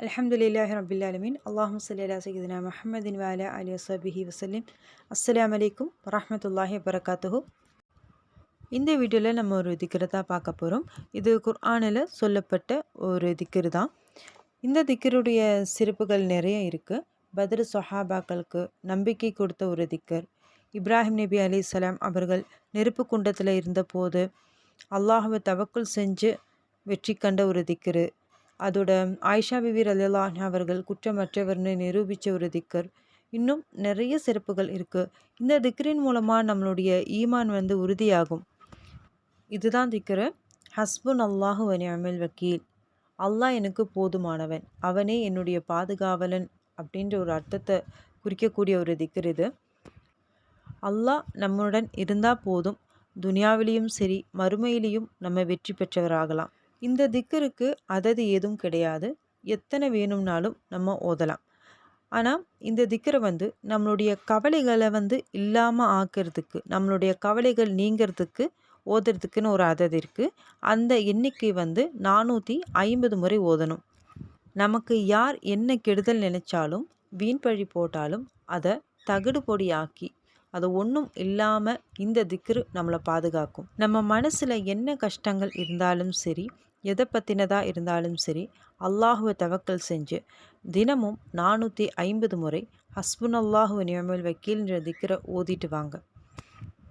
அலமதுல்லாஹி ரபில்லாலமின் அல்லாஹும் சல்லி அலா சைதினா முஹம்மதின் வாலா அலி வசபிஹி வசலிம் அஸ்லாம் வலைக்கும் வரமத்துல்லாஹி வரகாத்துஹூ இந்த வீடியோவில் நம்ம ஒரு திக்கரை பார்க்க போகிறோம் இது குர்ஆனில் சொல்லப்பட்ட ஒரு திக்கர் தான். இந்த திக்கருடைய சிறப்புகள் நிறைய இருக்குது பத்ரு சொஹாபாக்களுக்கு நம்பிக்கை கொடுத்த ஒரு திக்கர். இப்ராஹிம் நபி அலி சலாம் அவர்கள் நெருப்பு குண்டத்தில் இருந்தபோது அல்லாஹுவை தவக்குள் செஞ்சு வெற்றி கண்ட ஒரு திக்கரு. அதோட ஆயிஷா விவீர் ரலியல்லாஹ் அவர்கள் குற்றமற்றவர்னு நிரூபித்த ஒரு திக்கர். இன்னும் நிறைய சிறப்புகள் இருக்குது இந்த திக்கரின் மூலமாக நம்மளுடைய ஈமான் வந்து உறுதியாகும். இதுதான் திக்கரு. ஹஸ்புன் அல்லாஹு அமில் வக்கீல். அல்லாஹ் எனக்கு போதுமானவன். அவனே என்னுடைய பாதுகாவலன் அப்படின்ற ஒரு அர்த்தத்தை குறிக்கக்கூடிய ஒரு திக்கர் இது. அல்லாஹ் நம்முடன் இருந்தால் போதும். துனியாவிலேயும் சரி மறுமையிலையும் நம்ம வெற்றி பெற்றவராகலாம். இந்த திக்கருக்கு அதது ஏதும் கிடையாது. எத்தனை வேணும்னாலும் நம்ம ஓதலாம். ஆனால் இந்த திக்கரை வந்து நம்மளுடைய கவலைகளை வந்து இல்லாமல் ஆக்கிறதுக்கு நம்மளுடைய கவலைகள் நீங்கிறதுக்கு ஓதுறதுக்குன்னு ஒரு அதது இருக்குது அந்த எண்ணிக்கை வந்து நானூற்றி ஐம்பது முறை ஓதணும். நமக்கு யார் என்ன கெடுதல் நினைச்சாலும் வீண் பழி போட்டாலும் அதை தகுடு பொடியாக்கி அது ஒன்றும் இல்லாமல் இந்த திக்ரு நம்மளை பாதுகாக்கும். நம்ம மனசில் என்ன கஷ்டங்கள் இருந்தாலும் சரி எதை பற்றினதாக இருந்தாலும் சரி அல்லாஹுவை தவக்கல் செஞ்சு தினமும் நானூற்றி ஐம்பது முறை ஹஸ்புன் அல்லாஹுவ நியமில் வக்கீல்ன்ற திக்கிற ஓதிட்டு வாங்க.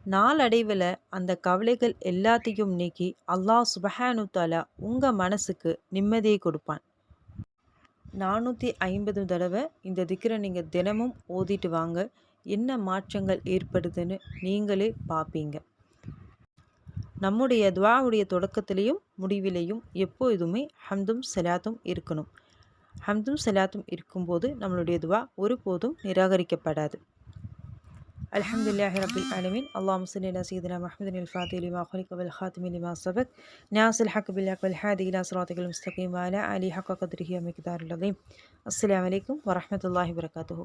நாளடைவில் அந்த கவலைகள் எல்லாத்தையும் நீக்கி அல்லாஹ் சுபஹானு தாலா உங்கள் மனசுக்கு நிம்மதியை கொடுப்பான். நானூற்றி ஐம்பது தடவை இந்த திக்கரை நீங்கள் தினமும் ஓதிட்டு வாங்க. என்ன மாற்றங்கள் ஏற்படுதுன்னு நீங்களே பார்ப்பீங்க நம்முடைய துவாவுடைய தொடக்கத்திலையும் முடிவிலையும் எப்போதுமே ஹம்தும் சலாத்தும் இருக்கணும் ஹம்தும் சலாத்தும் இருக்கும்போது நம்மளுடைய துவா ஒருபோதும் நிராகரிக்கப்படாது الحمد لله رب العالمين اللهم صل على سيدنا محمد الفاتح لما خلق والخاتم لما سبق ناصر الحق بالحق والهادي الى صراطك المستقيم وعلى اله حق قدره ومقدار العظيم السلام عليكم ورحمه الله وبركاته